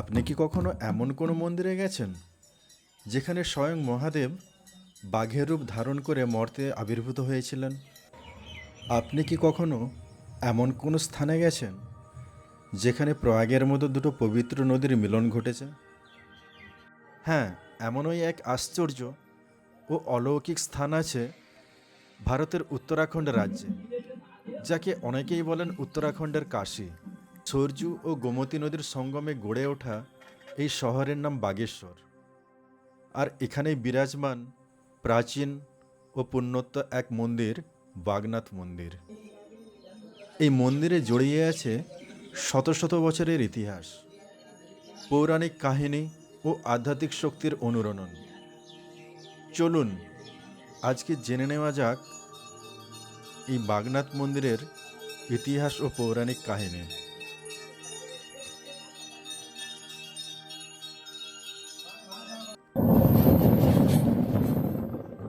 আপনি কি কখনো এমন কোনো মন্দিরে গেছেন যেখানে স্বয়ং মহাদেব বাঘের রূপ ধারণ করে মর্তে আবির্ভূত হয়েছিলেন? আপনি কি কখনো এমন কোনো স্থানে গেছেন যেখানে প্রয়াগের মতো দুটো পবিত্র নদীর মিলন ঘটেছে? হ্যাঁ এমনই এক আশ্চর্য ও অলৌকিক স্থান আছে ভারতের উত্তরাখণ্ড রাজ্যে, যাকে অনেকেই বলেন উত্তরাখণ্ডের কাশী। সরজু ও গোমতী নদীর সঙ্গমে গড়ে ওঠা এই শহরের নাম বাগেশ্বর। আর এখানেই বিরাজমান প্রাচীন ও পুণ্যত্ব এক মন্দির, বাগনাথ মন্দির। এই মন্দিরে জড়িয়ে আছে শত শত বছরের ইতিহাস, পৌরাণিক কাহিনী ও আধ্যাত্মিক শক্তির অনুরণন। চলুন, আজকে জেনে নেওয়া যাক এই বাগনাথ মন্দিরের ইতিহাস ও পৌরাণিক কাহিনী।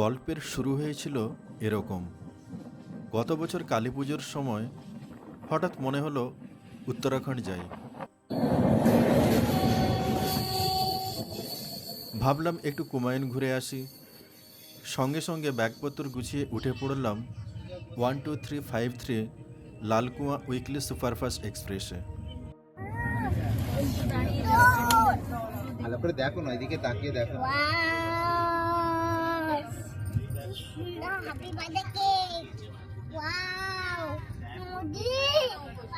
গল্পের শুরু হয়েছিল এরকম। গত বছর কালী পুজোর সময় হঠাৎ মনে হলো উত্তরাখণ্ড যাই। ভাবলাম একটু কুমায়ুন ঘুরে আসি। সঙ্গে সঙ্গে ব্যাগপত্র গুছিয়ে উঠে পড়লাম one two three five three Lalkuan weekly superfast এক্সপ্রেসে। ভালো করে দেখো না এদিকে তাকিয়ে দেখো happy birthday cake! Wow! Moody!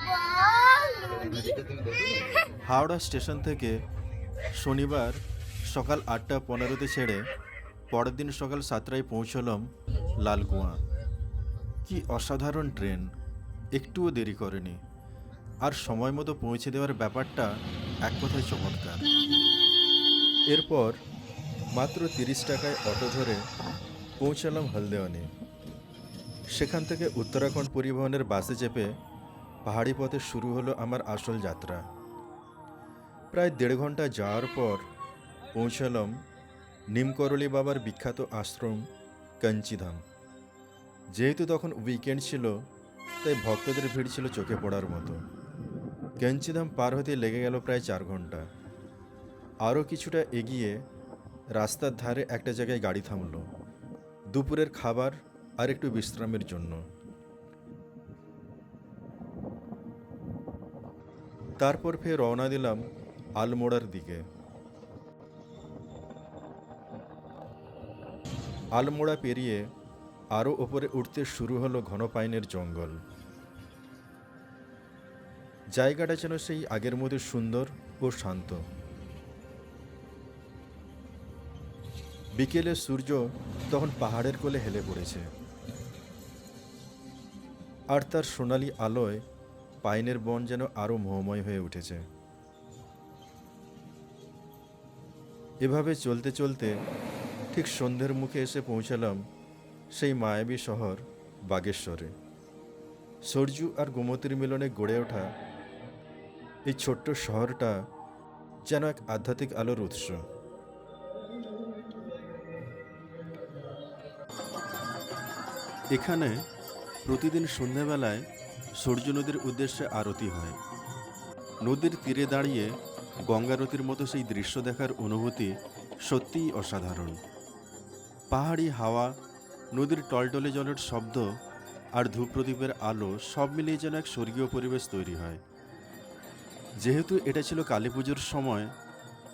Wow! Howrah station থেকে শনিবার সকাল আটটা পনেরোতে ছেড়ে পরের দিন সকাল সাতটায় পৌঁছলাম লালকুয়া কি অসাধারণ ট্রেন একটুও দেরি করেনি আর সময় মতো পৌঁছে দেওয়ার ব্যাপারটা এক কথায় চমৎকার এরপর মাত্র তিরিশ টাকায় অটো ধরে পৌঁছালাম হলদেওয়ানি। সেখান থেকে উত্তরাখণ্ড পরিবহনের বাসে চেপে পাহাড়ি পথে শুরু হলো আমার আসল যাত্রা। প্রায় দেড় ঘণ্টা যাওয়ার পর পৌঁছালাম নিমকরলি বাবার বিখ্যাত আশ্রম কঞ্চিধাম। যেহেতু তখন উইকেন্ড ছিল, তাই ভক্তদের ভিড় ছিল চোখে পড়ার মতো। কঞ্চিধাম পার হতে লেগে গেল প্রায় চার ঘণ্টা আরও কিছুটা এগিয়ে রাস্তার ধারে একটা জায়গায় গাড়ি থামলো। দুপুরের খাবার আর একটু বিশ্রামের জন্য। তারপর ফের রওনা দিলাম আলমোড়ার দিকে। আলমোড়া পেরিয়ে আরও ওপরে উঠতে শুরু হলো ঘন পাইনের জঙ্গল। জায়গাটা যেন সেই আগের মতো সুন্দর ও শান্ত। বিকেলে সূর্য তখন পাহাড়ের কোলে হেলে পড়েছে। আর তার সোনালি আলোয় পাইনের বন যেন আরও মোহময় হয়ে উঠেছে। এভাবে চলতে চলতে ঠিক সন্ধ্যের মুখে এসে পৌঁছালাম সেই মায়াবী শহর বাগেশ্বরে। সরজু আর গোমতির মিলনে গড়ে ওঠা এই ছোট্ট শহরটা যেন এক আধ্যাত্মিক আলোর উৎস। এখানে প্রতিদিন সন্ধ্যাবেলায় সূর্য নদীর উদ্দেশ্যে আরতি হয়। নদীর তীরে দাঁড়িয়ে গঙ্গারতির মতো সেই দৃশ্য দেখার অনুভূতি সত্যিই অসাধারণ। পাহাড়ি হাওয়া, নদীর টলটলে জলের শব্দ আর ধূপপ্রদীপের আলো সব মিলিয়ে যেন এক স্বর্গীয় পরিবেশ তৈরি হয়। যেহেতু এটা ছিল কালী পুজোর সময়,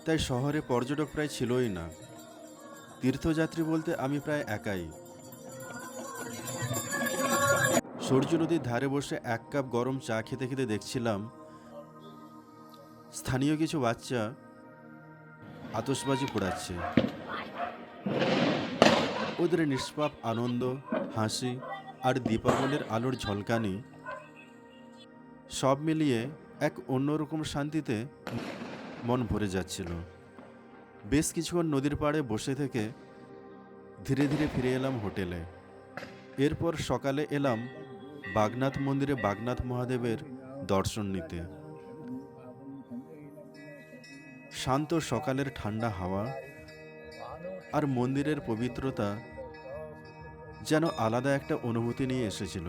তাই শহরে পর্যটক প্রায় ছিলই না। তীর্থযাত্রী বলতে আমি প্রায় একাই। সূর্য নদীর ধারে বসে এক কাপ গরম চা খেতে খেতে দেখছিলাম স্থানীয় কিছু বাচ্চা আতসবাজি পোড়াচ্ছে। ওদের নিষ্পাপ আনন্দ, হাসি আর দীপাবলির আলোর ঝলকানি সব মিলিয়ে এক অন্যরকম শান্তিতে মন ভরে যাচ্ছিল। বেশ কিছুক্ষণ নদীর পাড়ে বসে থেকে ধীরে ধীরে ফিরে এলাম হোটেলে। এরপর সকালে এলাম বাগনাথ মন্দিরে বাগনাথ মহাদেবের দর্শন নিতে। শান্ত সকালের ঠান্ডা হাওয়া আর মন্দিরের পবিত্রতা যেন আলাদা একটা অনুভূতি নিয়ে এসেছিল।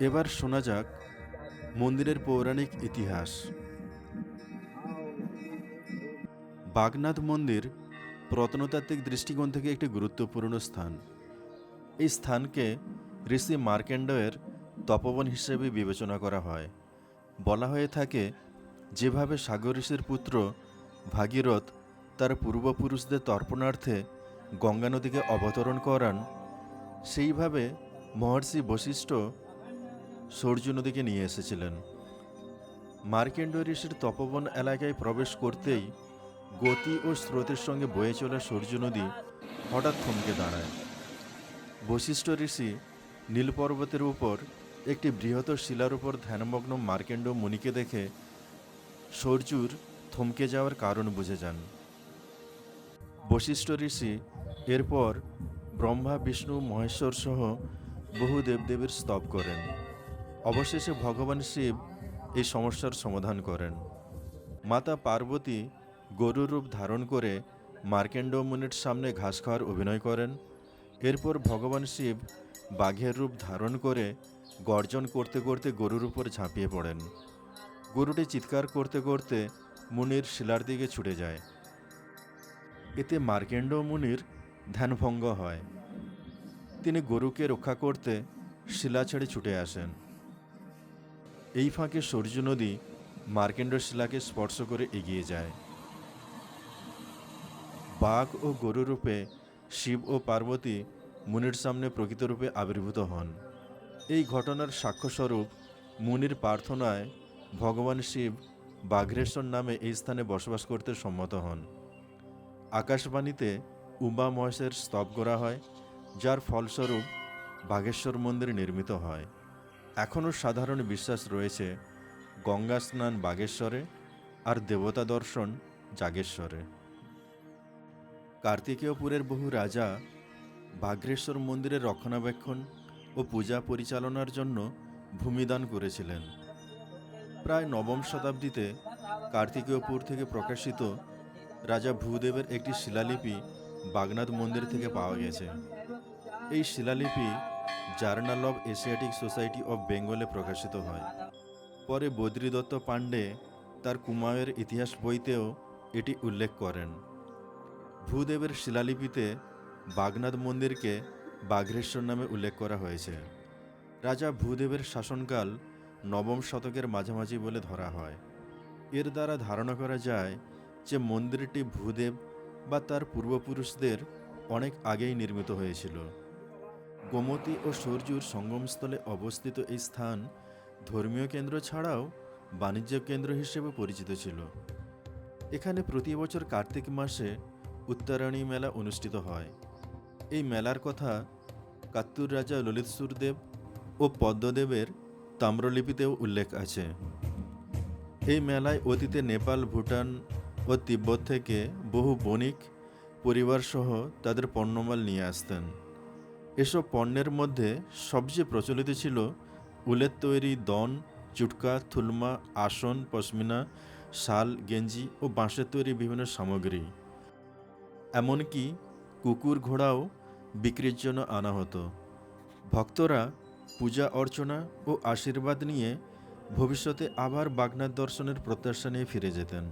এবার শোনা যাক মন্দিরের পৌরাণিক ইতিহাস। বাগনাথ মন্দির প্রত্নতাত্ত্বিক দৃষ্টিকোণ থেকে একটি গুরুত্বপূর্ণ স্থান। এই স্থানকে ঋষি মার্কেন্ডয়ের তপবন হিসেবে বিবেচনা করা হয়। বলা হয়ে থাকে, যেভাবে সাগর ঋষির পুত্র ভাগীরথ তার পূর্বপুরুষদের তর্পণার্থে গঙ্গা নদীকে অবতরণ করান, সেইভাবে মহর্ষি বশিষ্ঠ সূর্য নদীকে নিয়ে এসেছিলেন। মার্কেন্ড ঋষির তপবন এলাকায় প্রবেশ করতেই গতি ও স্রোতের সঙ্গে বয়ে চলা সূর্য নদী হঠাৎ থমকে দাঁড়ায়। বশিষ্ঠ ঋষি নীল পর্বতের উপর একটি বৃহত্তর শিলার উপর ধ্যানমগ্ন মার্কেন্ড মুনিকে দেখে সূর্যুর থমকে যাওয়ার কারণ বুঝে যান। বশিষ্ঠ ঋষি এরপর ব্রহ্মা, বিষ্ণু, মহেশ্বর সহ বহু দেবদেবীর স্তব করেন। অবশেষে ভগবান শিব এই সমস্যার সমাধান করেন। মাতা পার্বতী গরুর রূপ ধারণ করে মার্কেন্ড মুনির সামনে ঘাস খাওয়ার অভিনয় করেন। এরপর ভগবান শিব বাঘের রূপ ধারণ করে গর্জন করতে করতে গরুর উপর ঝাঁপিয়ে পড়েন। গরুটি চিৎকার করতে করতে মুনির শিলার দিকে ছুটে যায়। এতে মার্কেন্ড মুনির ধ্যানভঙ্গ হয়। তিনি গরুকে রক্ষা করতে শিলা ছেড়ে ছুটে আসেন। এই ফাঁকে সূর্য নদী মার্কেন্ড শিলাকে স্পর্শ করে এগিয়ে যায়। বাঘ ও গরু রূপে শিব ও পার্বতী মুনির সামনে প্রকৃতরূপে আবির্ভূত হন। এই ঘটনার সাক্ষ্যস্বরূপ মুনির প্রার্থনায় ভগবান শিব বাঘ্রেশ্বর নামে এই স্থানে বসবাস করতে সম্মত হন। আকাশবাণীতে উমা মহেশের স্তব করা হয়, যার ফলস্বরূপ বাঘেশ্বর মন্দির নির্মিত হয়। এখনও সাধারণ বিশ্বাস রয়েছে গঙ্গা স্নান বাগেশ্বরে আর দেবতা দর্শন জাগেশ্বরে। কার্তিকেয়পুরের বহু রাজা বাঘ্রেশ্বর মন্দিরের রক্ষণাবেক্ষণ ও পূজা পরিচালনার জন্য ভূমিদান করেছিলেন। প্রায় নবম শতাব্দীতে কার্তিকেয়পুর থেকে প্রকাশিত রাজা ভূদেবের একটি শিলালিপি বাগনাথ মন্দির থেকে পাওয়া গেছে। এই শিলালিপি journal of Asiatic society of বেঙ্গলে প্রকাশিত হয়। পরে বদ্রী দত্ত পাণ্ডে তার কুমায়ের ইতিহাস বইতেও এটি উল্লেখ করেন। ভূদেবের শিলালিপিতে বাগনাথ মন্দিরকে বাঘ্রেশ্বর নামে উল্লেখ করা হয়েছে। রাজা ভূদেবের শাসনকাল নবম শতকের মাঝামাঝি বলে ধরা হয়। এর দ্বারা ধারণা করা যায় যে মন্দিরটি ভূদেব বা তার পূর্বপুরুষদের অনেক আগেই নির্মিত হয়েছিল। গোমতী ও সূর্যুর সঙ্গমস্থলে অবস্থিত এই স্থান ধর্মীয় কেন্দ্র ছাড়াও বাণিজ্য কেন্দ্র হিসেবে পরিচিত ছিল। এখানে প্রতি বছর কার্তিক মাসে উত্তরায়ণী মেলা অনুষ্ঠিত হয়। এই মেলার কথা কাত্তুর রাজা ললিত সুরদেব ও পদ্মদেবের তাম্রলিপিতেও উল্লেখ আছে। এই মেলায় অতীতে নেপাল, ভুটান ও তিব্বত থেকে বহু বণিক পরিবারসহ তাদের পণ্যমাল নিয়ে আসতেন। এসব পণ্যের মধ্যে সবচেয়ে প্রচলিত ছিল উলের তৈরি দন, চুটকা, থুলমা, আসন, পশমিনা, শাল, গেঞ্জি ও বাঁশের তৈরি বিভিন্ন সামগ্রী। এমনকি কুকুর ঘোড়াও বিক্রির জন্য আনা হতো। ভক্তরা পূজা অর্চনা ও আশীর্বাদ নিয়ে ভবিষ্যতে আবার বাগনাথ দর্শনের প্রত্যাশা নিয়ে ফিরে যেতেন।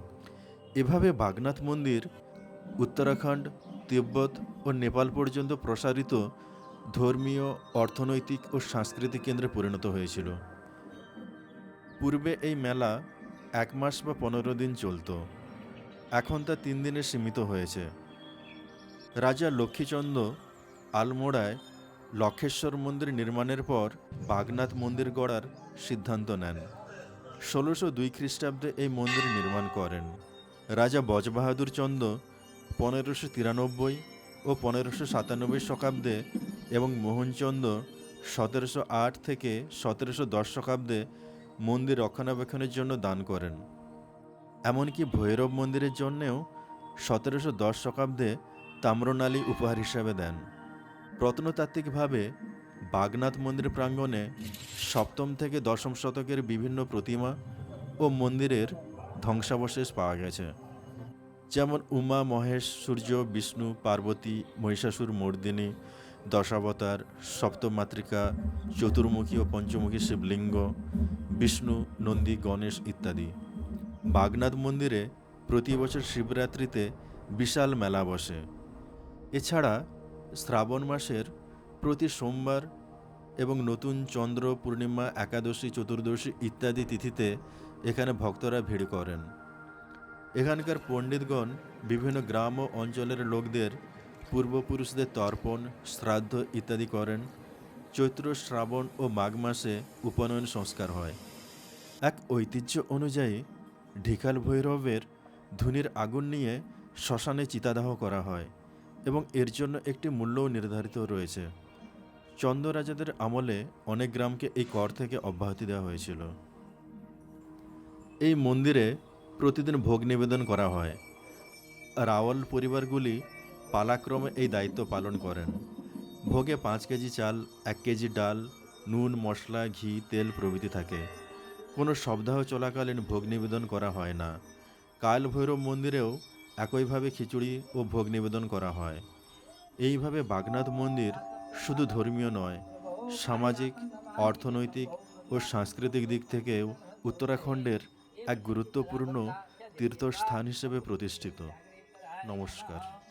এভাবে বাগনাথ মন্দির, উত্তরাখণ্ড, তিব্বত ও নেপাল পর্যন্ত প্রসারিত ধর্মীয়, অর্থনৈতিক ও সাংস্কৃতিক কেন্দ্রে পরিণত হয়েছিল। পূর্বে এই মেলা এক মাস বা পনেরো দিন চলত। এখন তা তিন দিনে সীমিত হয়েছে। রাজা লক্ষ্মীচন্দ্র আলমোড়ায় লক্ষেশ্বর মন্দির নির্মাণের পর বাগনাথ মন্দির গড়ার সিদ্ধান্ত নেন। ষোলোশো দুই খ্রিস্টাব্দে এই মন্দির নির্মাণ করেন। রাজা বজবাহাদুর চন্দ্র পনেরোশো তিরানব্বই ও পনেরোশো সাতানব্বই শতাব্দে এবং মোহনচন্দ্র সতেরোশো আট থেকে সতেরোশো দশ শতাব্দে মন্দির রক্ষণাবেক্ষণের জন্য দান করেন। এমনকি ভৈরব মন্দিরের জন্যেও সতেরোশো দশ শতাব্দে তাম্রনালী উপহার হিসাবে দেন। প্রত্নতাত্ত্বিকভাবে বাগনাথ মন্দির প্রাঙ্গণে সপ্তম থেকে দশম শতকের বিভিন্ন প্রতিমা ও মন্দিরের ধ্বংসাবশেষ পাওয়া গেছে। যেমন উমা, মহেশ, সূর্য, বিষ্ণু, পার্বতী, মহিষাসুর, মর্দিনী, দশাবতার, সপ্তমাতৃকা, চতুর্মুখী ও পঞ্চমুখী শিবলিঙ্গ, বিষ্ণু, নন্দী, গণেশ ইত্যাদি। বাগনাথ মন্দিরে প্রতি বছর শিবরাত্রিতে বিশাল মেলা বসে। এছাড়া শ্রাবণ মাসের প্রতি সোমবার এবং নতুন চন্দ্র পূর্ণিমা, একাদশী, চতুর্দশী ইত্যাদি তিথিতে এখানে ভক্তরা ভিড় করেন। এখানকার পণ্ডিতগণ বিভিন্ন গ্রাম ও অঞ্চলের লোকদের পূর্বপুরুষদের তর্পণ, শ্রাদ্ধ ইত্যাদি করেন। চৈত্র, শ্রাবণ ও মাঘ মাসে উপনয়ন সংস্কার হয়। এক ঐতিহ্য অনুযায়ী ঢিকাল ভৈরবের ধুনির আগুন নিয়ে শ্মশানে চিতাদাহ করা হয়। এবং এর জন্য একটি মূল্যও নির্ধারিত রয়েছে। চন্দ রাজাদের আমলে অনেক গ্রামকে এই কর থেকে অব্যাহতি দেওয়া হয়েছিল। এই মন্দিরে প্রতিদিন ভোগ নিবেদন করা হয়। রাওয়াল পরিবারগুলি পালাক্রমে এই দায়িত্ব পালন করেন। ভোগে পাঁচ কেজি চাল, এক কেজি ডাল, নুন, মশলা, ঘি, তেল প্রভৃতি থাকে। কোনো সপ্তাহ চলাকালীন ভোগ নিবেদন করা হয় না। কাল ভৈরব মন্দিরেও একইভাবে খিচুড়ি ও ভোগ নিবেদন করা হয়। এইভাবে বাগনাথ মন্দির শুধু ধর্মীয় নয়, সামাজিক, অর্থনৈতিক ও সাংস্কৃতিক দিক থেকেও উত্তরাখণ্ডের এক গুরুত্বপূর্ণ তীর্থস্থান হিসেবে প্রতিষ্ঠিত। নমস্কার।